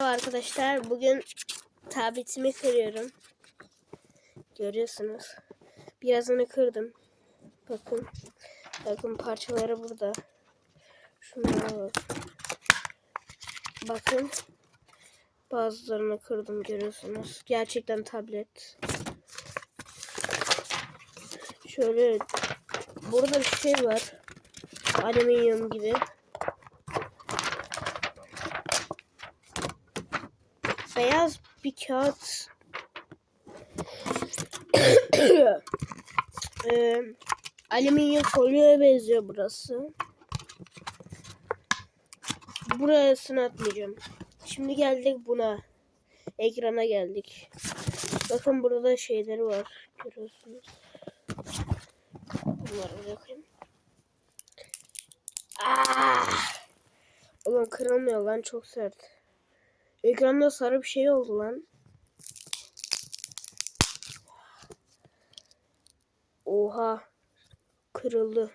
Arkadaşlar. Bugün tabletimi kırıyorum. Görüyorsunuz. Birazını kırdım. Bakın. Bakın parçaları burada. Şunlara bak. Bakın. Bazılarını kırdım görüyorsunuz. Gerçekten tablet. Şöyle burada bir şey var. Alüminyum gibi. Beyaz bir kağıt ee, alüminyum folyoya benziyor burası. Burasını atmayacağım. Şimdi geldik buna. Ekrana geldik. Bakın burada şeyleri var. Görüyorsunuz. Bunları bırakayım. Ah! Oğlum kırılmıyor lan çok sert. Ekranda sarı bir şey oldu lan. Oha. Kırıldı.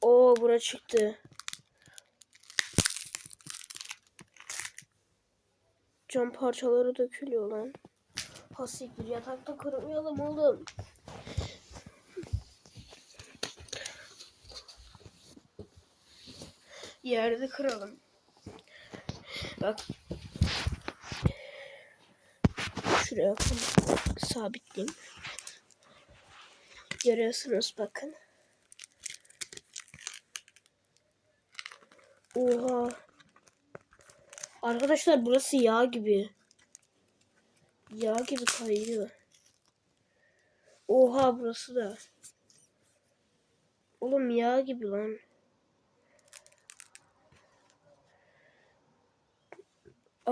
Oo bura çıktı. Cam parçaları dökülüyor lan. Hasik bir yatakta kırmayalım oğlum. Yerde kıralım. Bak. Şuraya sabitleyeyim. Görüyorsunuz bakın. Oha. Arkadaşlar burası yağ gibi. Yağ gibi kayıyor. Oha burası da. Oğlum yağ gibi lan.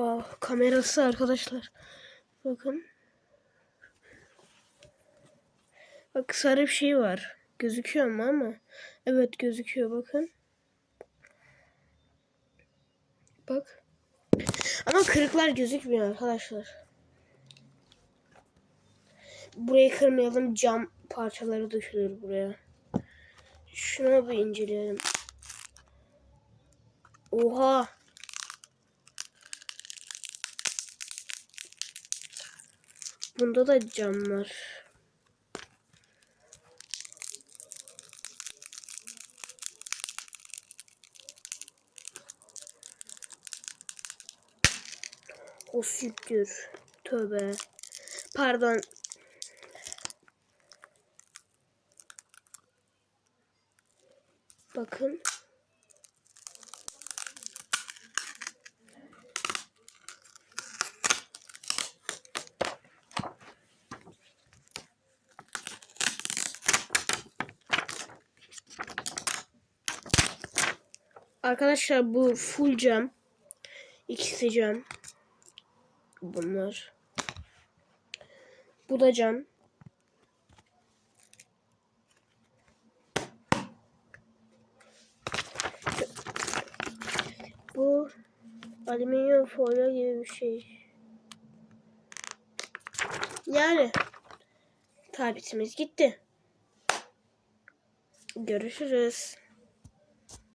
Aa, kamerası arkadaşlar. Bakın. Bak sarı bir şey var. Gözüküyor mu ama? Evet gözüküyor bakın. Bak. Ama kırıklar gözükmüyor arkadaşlar. Burayı kırmayalım. Cam parçaları dökülür buraya. Şunu bir inceleyelim. Oha. Bunda da cam var. O siktir. Tövbe. Pardon. Bakın. Arkadaşlar bu full cam. İkisi cam. Bunlar. Bu da cam. Bu alüminyum folyo gibi bir şey. Yani tabletimiz gitti. Görüşürüz.